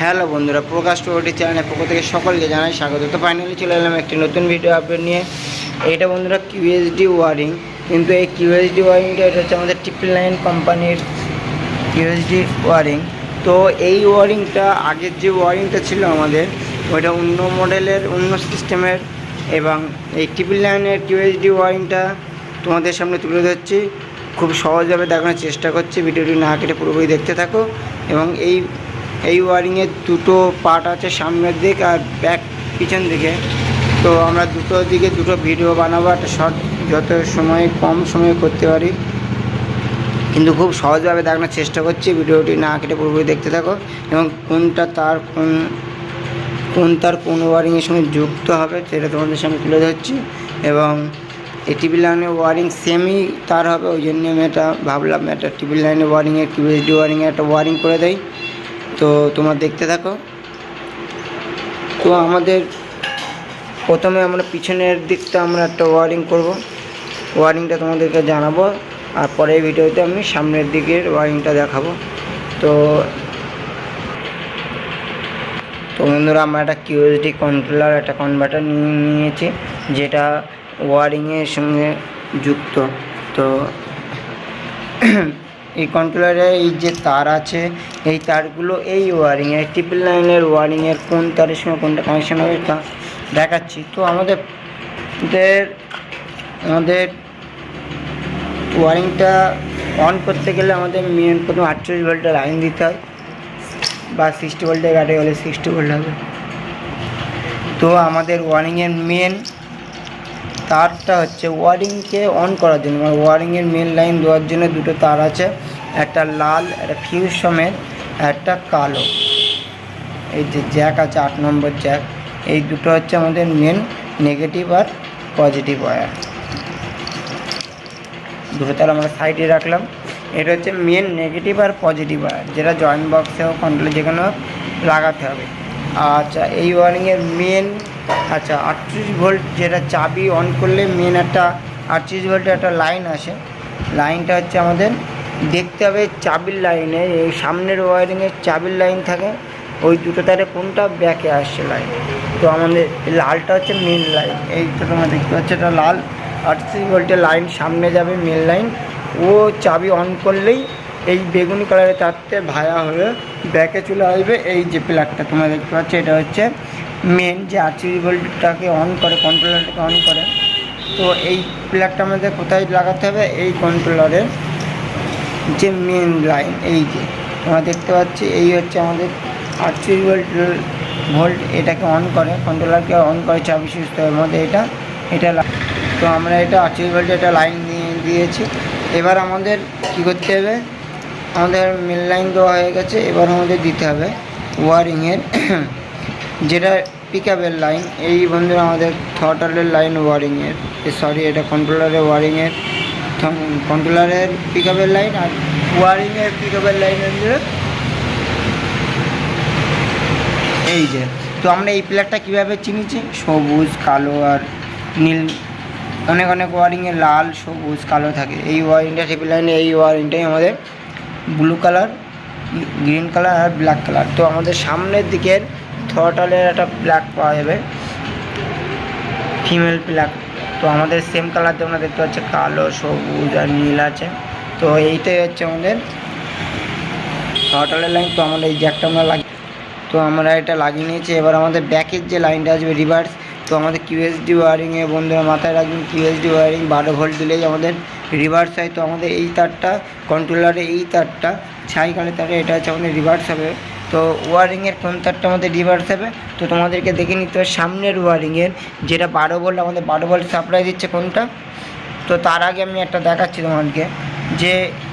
Hello বন্ধুরা, প্রকাশ টোটি চ্যানেলের পক্ষ থেকে সকলকে জানাই স্বাগত। তো ফাইনালি চলে এলাম একটি নতুন ভিডিও আপডেট নিয়ে। এটা বন্ধুরা কিউএসডি ওয়ারিং কিন্তু এই কিউএসডি ওয়ারিংটা এটা হচ্ছে আমাদের ট্রিপল নাইন কোম্পানির কিউএসডি ওয়ারিং তো এই ওয়ারিংটা আগের যে ওয়ারিংটা ছিল আমাদের, ওইটা অন্য মডেলের অন্য সিস্টেমের এবং এই ট্রিপল নাইনের কিউএসডি ওয়ারিংটা তোমাদের সামনে তুলে ধরছি। খুব সহজভাবে দেখানোর চেষ্টা করছি ভিডিওটি না কেটে পুরোপুরি দেখতে থাকো, এবং এই এই ওয়ারিংয়ের দুটো পার্ট আছে সামনের দিক আর ব্যাক পিছন দিকে। তো আমরা দুটো দিকে দুটো ভিডিও বানাবো, একটা শর্ট, যত সময় কম সময়ে করতে পারি। কিন্তু খুব সহজভাবে দেখানোর চেষ্টা করছি, ভিডিওটি না কেটে পুরোপুরি দেখতে থাকো। এবং কোনটা তার কোন কোন তার কোন ওয়ারিংয়ের সঙ্গে যুক্ত হবে সেটা তোমাদের সামনে তুলে ধরছি। এবং এই টিভি লাইনের ওয়ারিং সেমই তার হবে, ওই জন্য আমি এটা ভাবলাম, একটা টিভি লাইনের ওয়ারিংয়ের কিউএসডি ওয়ারিংয়ে একটা ওয়ারিং করে দেয় তো তোমরা দেখতে থাকো। তো আমাদের প্রথমে আমরা পিছনের দিকটা আমরা একটা ওয়ারিং করব। ওয়ারিংটা তোমাদেরকে জানাব, আর পরের ভিডিওতে আমি সামনের দিকের ওয়ারিংটা দেখাবো। তো তো বন্ধুরা, আমরা একটা কিউএসডি কন্ট্রোলার একটা কনভার্টার নিয়ে নিয়েছি, যেটা ওয়ারিংয়ের সঙ্গে যুক্ত। তো এই কন্ট্রোলারে এই যে তার আছে, এই তারগুলো এই ওয়ারিংয়ের ট্রিপল লাইনের ওয়ারিংয়ের কোন তারের সঙ্গে কোনটা কানেকশন হবে তা দেখাচ্ছি। তো আমাদের আমাদের ওয়ারিংটা অন করতে গেলে আমাদের মেন প্রথম আটচল্লিশ ভোল্টের লাইন দিতে হয়, বা সিক্সটি ভোল্টের গাড়ি হলে সিক্সটি ভোল্ট হবে। তো আমাদের ওয়ারিংয়ের মেন তারটা হচ্ছে ওয়ারিংকে অন করার জন্য। মানে ওয়ারিংয়ের মেন লাইন দেওয়ার জন্য দুটো তার আছে, একটা লাল, একটা ফিউজ সমেত, একটা কালো। এই যে জ্যাক আছে, আট নম্বর জ্যাক এই দুটো হচ্ছে আমাদের মেন নেগেটিভ আর পজিটিভ ওয়্যার দুটো তার আমরা সাইডে রাখলাম। এটা হচ্ছে মেন নেগেটিভ আর পজিটিভ ওয়্যার যেটা জয়েন্ট বক্সে হোক কন্ট্রোলে যেখানে হোক, লাগাতে হবে। আচ্ছা এই ওয়ারিংয়ের মেন আচ্ছা আটত্রিশ ভোল্ট যেটা চাবি অন করলে মেন একটা আটত্রিশ ভোল্টের একটা লাইন আসে। লাইনটা হচ্ছে আমাদের, দেখতে হবে চাবির লাইনে এই সামনের ওয়ারিংয়ের চাবির লাইন থাকে, ওই দুটো তারে কোনটা ব্যাকে আসছে লাইন তো আমাদের লালটা হচ্ছে মেন লাইন এই তো তোমরা দেখতে পাচ্ছ এটা লাল, আটত্রিশ ভোল্টের লাইন সামনে যাবে মেন লাইন ও চাবি অন করলেই এই বেগুনি কালারের তারতে ভায়া হয়ে ব্যাকে চলে আসবে, এই যে প্লাগটা তোমরা দেখতে পাচ্ছ, এটা হচ্ছে মেন যে আটত্রিশ ভোল্টটাকে অন করে কন্ট্রোলারটাকে অন করে, তো এই প্লাগটা আমাদের কোথায় লাগাতে হবে? এই কন্ট্রোলারের যে মেন লাইন এই যে। তোমরা দেখতে পাচ্ছি, এই হচ্ছে আমাদের আটত্রিশ ভোল্ট ভোল্ট এটাকে অন করে কন্ট্রোলারকে অন করে, চাবি সুস্থের মধ্যে এটা এটা তো আমরা এটা আটত্রিশ ভোল্ট এটা লাইন দিয়ে দিয়েছি। এবার আমাদের কী করতে হবে? আমাদের মেন লাইন দেওয়া হয়ে গেছে, এবার আমাদের দিতে হবে ওয়ারিংয়ের যেটা পিক লাইন এই বন্ধুরা আমাদের থটালের লাইন ওয়ারিংয়ের সরি এটা কন্ট্রোলারের ওয়ারিংয়ের কন্ট্রোলারের পিক লাইন আর ওয়ারিংয়ের পিক লাইন হচ্ছে এই যে। তো আমরা এই প্লেয়ারটা কীভাবে চিনিছি? সবুজ, কালো আর নীল। অনেক অনেক ওয়ারিংয়ে লাল, সবুজ, কালো থাকে। এই ওয়ারিংটা টেবিল লাইনে এই ওয়ারিংটাই আমাদের ব্লু কালার গ্রিন কালার আর ব্ল্যাক কালার তো আমাদের সামনের দিকের থটালের একটা ব্ল্যাক পাওয়া যাবে। ফিমেল ব্ল্যাক তো আমাদের সেম কালার তোমরা দেখতে পাচ্ছ কালো, সবুজ আর নীল আছে। তো এইটাই হচ্ছে আমাদের থটালের লাইন তো আমরা এই জ্যাকটা আমরা লাগি তো আমরা এটা লাগিয়ে নিয়েছি। এবার আমাদের ব্যাকের যে লাইনটা আসবে রিভার্স তো আমাদের কিউএসডি ওয়ারিংয়ে বন্ধুরা মাথায় রাখবেন কিউএসডি ওয়ারিং বারো ভোল্ট দিলেই আমাদের রিভার্স হয়। তো আমাদের এই তারটা কন্ট্রোলারে এই তারটা, ছাই কালে তারে এটা হচ্ছে আমাদের রিভার্স হবে। তো ওয়ারিংয়ের কোন তারটা আমাদের রিভার্স হবে। তো তোমাদেরকে দেখে নিতে হবে সামনের ওয়ারিংয়ের যেটা বারো ভোল্ট আমাদের বারো ভোল্ট সাপ্লাই দিচ্ছে কোনটা। তো তার আগে আমি একটা দেখাচ্ছি তোমাদেরকে যে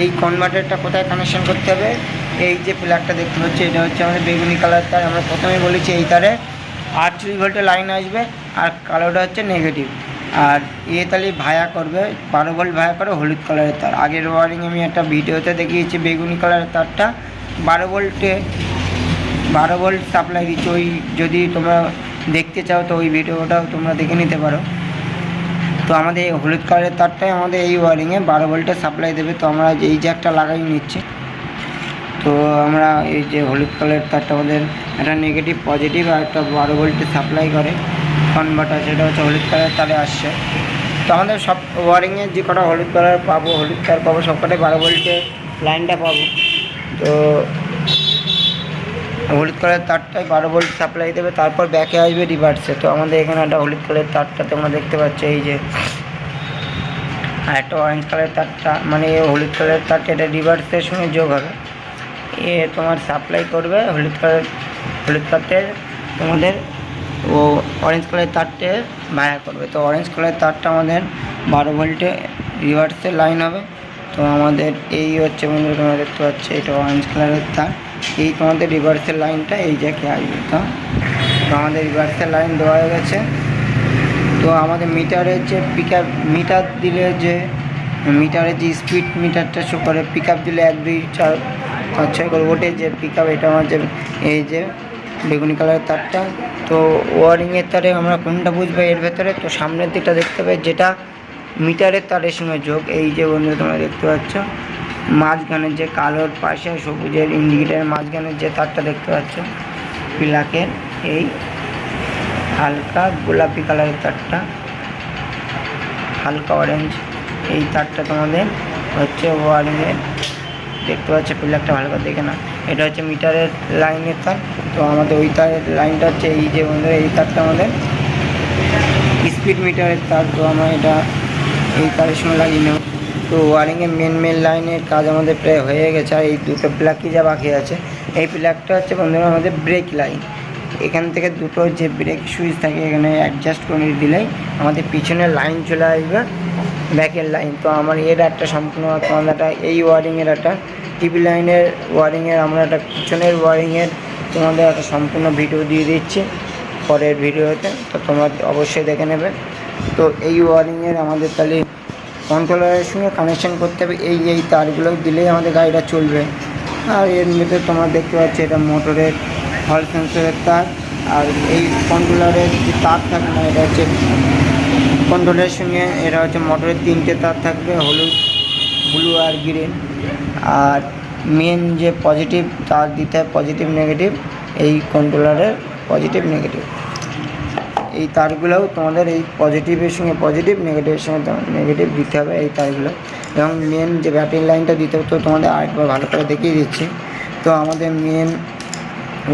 এই কনভার্টারটা কোথায় কানেকশন করতে হবে। এই যে প্লাগটা দেখতে পাচ্ছি, এটা হচ্ছে আমাদের বেগুনি কালার তার। আমরা প্রথমেই বলেছি এই তারে আটচল্লিশ ভোল্টের লাইন আসবে আর কালোটা হচ্ছে নেগেটিভ আর এ তাহলে ভায়া করবে, বারো ভোল্ট ভায়া করে হলুদ কালারের তার। আগের ওয়ারিং আমি একটা ভিডিওতে দেখিয়েছি বেগুনি কালারের তারটা। বারো ভোল্টে, বারো ভোল্ট সাপ্লাই দিচ্ছে। ওই যদি তোমরা দেখতে চাও তো ওই ভিডিওটাও তোমরা দেখে নিতে পারো। তো আমাদের এই হলুদ কালারের তারটাই আমাদের এই ওয়ারিংয়ে বারো ভোল্টের সাপ্লাই দেবে। তো আমরা এই জ্যাকটা লাগাই নিচ্ছি। তো আমরা এই যে হলুদ কালারের তারটা আমাদের একটা নেগেটিভ পজিটিভ আর একটা বারো ভোল্টে সাপ্লাই করে। কনভার্টার সেটা হচ্ছে হলুদ কালারের তারে আসছে। তো আমাদের সব ওয়ারিংয়ে যে কটা হলুদ কালার পাবো, হলুদ কালার পাবো সব কটাই বারো ভোল্টে লাইনটা পাবো। তো হলুদ কালারের তারটায় বারো ভোল্ট সাপ্লাই দেবে, তারপর ব্যাকে আসবে রিভার্সে তো আমাদের এখানে একটা হলুদ কালারের তারটা তোমরা দেখতে পাচ্ছ, এই যে। আর একটা অরেঞ্জ কালারের তারটা মানে হলুদ কালারের তারটা, এটা রিভার্সের সঙ্গে যোগ হবে। এ তোমার সাপ্লাই করবে হলুদ কালার, হলুদ কালারের তোমাদের ও অরেঞ্জ কালারের তারটে ভাড়া করবে। তো অরেঞ্জ কালারের তারটা আমাদের বারো ভোল্টে রিভার্সের লাইন হবে। তো আমাদের এই হচ্ছে বন্ধুরা, তোমরা দেখতে পাচ্ছ এটা অরেঞ্জ কালারের তার। এই তোমাদের রিভার্সের লাইনটা এই জায়গায় আসবে তো। আমাদের রিভার্সের লাইন দেওয়া হয়ে গেছে। তো আমাদের মিটারের যে পিক মিটার দিলে যে মিটারের যে স্পিড মিটারটা শো করে পিক দিলে এক, দুই, চার, পাঁচ, ছয় করে ওঠে যে পিক এটা আমার যে এই যে বেগুনি কালারের তারটা। তো ওয়ারিংয়ের তারে আমরা কোনটা বুঝব এর ভেতরে? তো সামনের দিকটা দেখতে পাই, যেটা মিটারের তারের সঙ্গে যোগ। এই যে বন্ধু, তোমরা দেখতে পাচ্ছ, মাঝখানের যে কালোর পাশে সবুজের ইন্ডিকেটারের মাঝখানের যে তারটা দেখতে পাচ্ছ, পিলাকের এই হালকা গোলাপি কালারের তারটা, হালকা অরেঞ্জ এই তারটা তোমাদের হচ্ছে ওয়ারিংয়ের দেখতে পাচ্ছ পিলারটা ভালো করে দেখে না এটা হচ্ছে মিটারের লাইনের তার। তো আমাদের ওই তারের লাইনটা হচ্ছে এই যে বন্ধুরা, এই তারটা আমাদের স্পিড মিটারের তার। তো আমরা এটা এই সঙ্গে লাগিয়ে নেব। তো ওয়ারিংয়ের মেন মেন লাইনের কাজ আমাদের প্রায় হয়ে গেছে, আর এই দুটো প্লাগই যা বাকি আছে, এই প্লাগটা হচ্ছে বন্ধুরা আমাদের ব্রেক লাইন এখান থেকে দুটো যে ব্রেক সুইচ থাকে, এখানে অ্যাডজাস্ট করে দিলেই আমাদের পিছনের লাইন চলে আসবে ব্যাকের লাইন তো আমার এর একটা সম্পূর্ণ তোমাদের একটা এই ওয়ারিংয়ের একটা টিভি লাইনের ওয়ারিংয়ের আমরা একটা পিছনের ওয়ারিংয়ের তোমাদের একটা সম্পূর্ণ ভিডিও দিয়ে দিচ্ছি। পরের ভিডিওতে তো তোমরা অবশ্যই দেখে নেবে। তো এই ওয়ারিংয়ের আমাদের তাহলে কন্ট্রোলারের সঙ্গে কানেকশান করতে হবে। এই এই তারগুলো দিলেই আমাদের গাড়িটা চলবে। আর এর মধ্যে তোমরা দেখতে পাচ্ছ, এটা মোটরের হল সেন্সরের তার। আর এই কন্ট্রোলারের যে তার থাকে না, এটা হচ্ছে কন্ট্রোলের সঙ্গে এটা হচ্ছে মোটরের তিনটে তার থাকবে, হলুদ ব্লু আর গ্রিন আর মেন যে পজিটিভ তার দিতে হয় পজিটিভ নেগেটিভ এই কন্ট্রোলারের পজিটিভ নেগেটিভ এই তারগুলোও তোমাদের এই পজিটিভের সঙ্গে পজিটিভ নেগেটিভের সঙ্গে নেগেটিভ দিতে হবে এই তারগুলো। এবং মেন যে ব্যাটারি লাইনটা দিতে হবে, তো তোমাদের আরেকবার ভালো করে দেখিয়ে দিচ্ছি। তো আমাদের মেন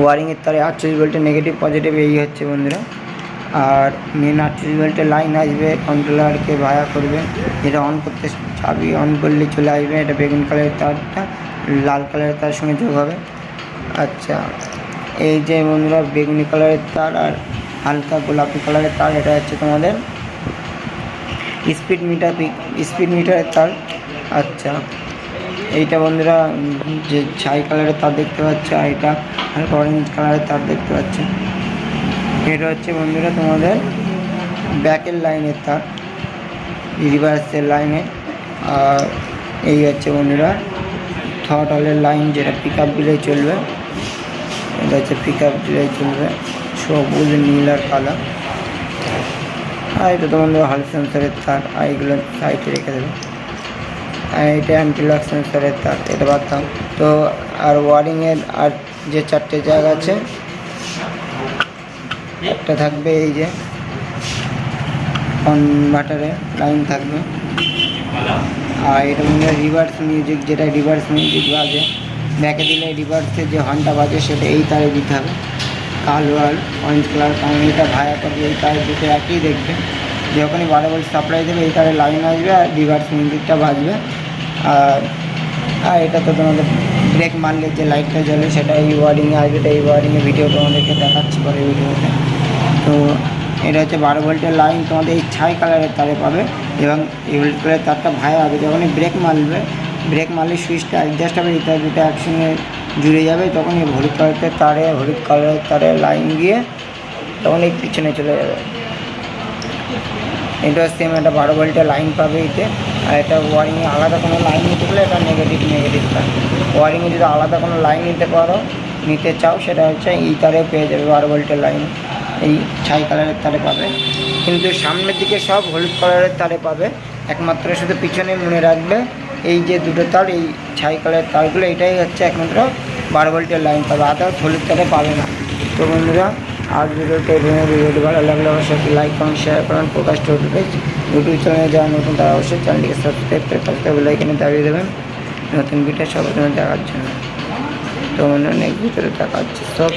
ওয়ারিংয়ের তারে আটচল্লিশ ভোল্টের নেগেটিভ পজিটিভ এই হচ্ছে বন্ধুরা। আর মেন আটচল্লিশ ভোল্টের লাইন আসবে কন্ট্রোলারকে ভায়া করবে। যেটা অন করতে চাবি অন করলে চলে আসবে, এটা বেগুন কালারের তারটা, লাল কালারের তার সঙ্গে যোগ হবে। আচ্ছা এই যে বন্ধুরা বেগুনি কালারের তার আর হালকা গোলাপি কালারের তার, এটা হচ্ছে তোমাদের স্পিড মিটার স্পিড মিটারের তার। আচ্ছা এইটা বন্ধুরা যে ছাই কালারের তার দেখতে পাচ্ছ, আর এটা হালকা অরেঞ্জ কালারের তার দেখতে পাচ্ছ। এটা হচ্ছে বন্ধুরা তোমাদের ব্যাকের লাইনের তার, রিভার্সের লাইনে। আর এই হচ্ছে বন্ধুরা থটলের লাইন, যেটা পিক আপ দিলেই চলবে। এটা হচ্ছে পিক আপ চলবে। সবুজ, নীল আর কালো। আর এটা তোমাদের হল সেন্সারের তার। আর এগুলো সাইডে রেখে দেবে। আর এটা অ্যান্টিলক সেন্সারের তার। এটা দাও। তো আর ওয়ারিংয়ের আর যে চারটে জায়গা আছে, একটা থাকবে এই যে কনভার্টারে লাইন থাকবে। আর এটা মনে হয় রিভার্স মিউজিক যেটা রিভার্স মিউজিক বাজে। ব্যাকে দিলে রিভার্সের যে হর্নটা বাজে, সেটা এই তারে দিতে হবে। কালো আর অরেঞ্জ কালার কারণ এটা ভায়া করবে এই তারে দুটো একই দেখবে। যখনই বারো ভোল্ট সাপ্লাই দেবে, এই তারে লাইন আসবে আর রিভার্স মিউজিকটা বাজবে। আর আর এটা তো তোমাদের ব্রেক মারলে যে লাইটটা জ্বলে সেটা এই ওয়ারিংয়ে আসবে এটা এই ওয়ারিংয়ে ভিডিও তোমাদেরকে দেখাচ্ছি পরে ভিডিওতে তো এটা হচ্ছে বারো ভোল্টের লাইন তোমাদের এই ছাই কালারের তারে পাবে এবং এই হলুদ কালারের তারটা ভায়া হবে যখনই ব্রেক মারবে ব্রেক মারলে সুইচটা অ্যাডজাস্ট হবে এটা দুটো একসঙ্গে জুড়ে যাবে, তখন এই হলুদ কালারের তারে, হলুদ কালারের তারে লাইন গিয়ে তখন এই পিছনে চলে যাবে। এটা সেম একটা বারো ভোল্টের লাইন পাবে এতে। আর এটা ওয়ারিংয়ে আলাদা কোনো লাইন নিতে গেলে এটা নেগেটিভ নেগেটিভ তার ওয়ারিংয়ে যদি আলাদা কোনো লাইন নিতে পারো, নিতে চাও, সেটা হচ্ছে এই তারে পেয়ে যাবে বারো ভোল্টের লাইন এই ছাই কালারের তারে পাবে। কিন্তু সামনের দিকে সব হলুদ কালারের তারে পাবে। একমাত্র শুধু পিছনে মনে রাখবে এই যে দুটো তার, এই ছাই কালারের তারগুলো, এটাই হচ্ছে একমাত্র বারো ভোল্টের লাইন পাবে। আদার্স হলুদ তারে পাবে না। তো বন্ধুরা আর ভিডিওটা এখানে ভিডিওটি ভালো লাগলে অবশ্যই লাইক কমেন্ট শেয়ার করুন। প্রকাশ টোটুপেজ ইউটিউব চ্যানেলে যারা নতুন, তারা অবশ্যই চ্যানেলটিকে সাবস্ক্রাইব করে পাশে দাবিয়ে দেবেন। নতুন ভিডিও সবার জন্য দেখার জন্য। তো অন্য নেক্সট ভিডিওতে দেখা হচ্ছে। সব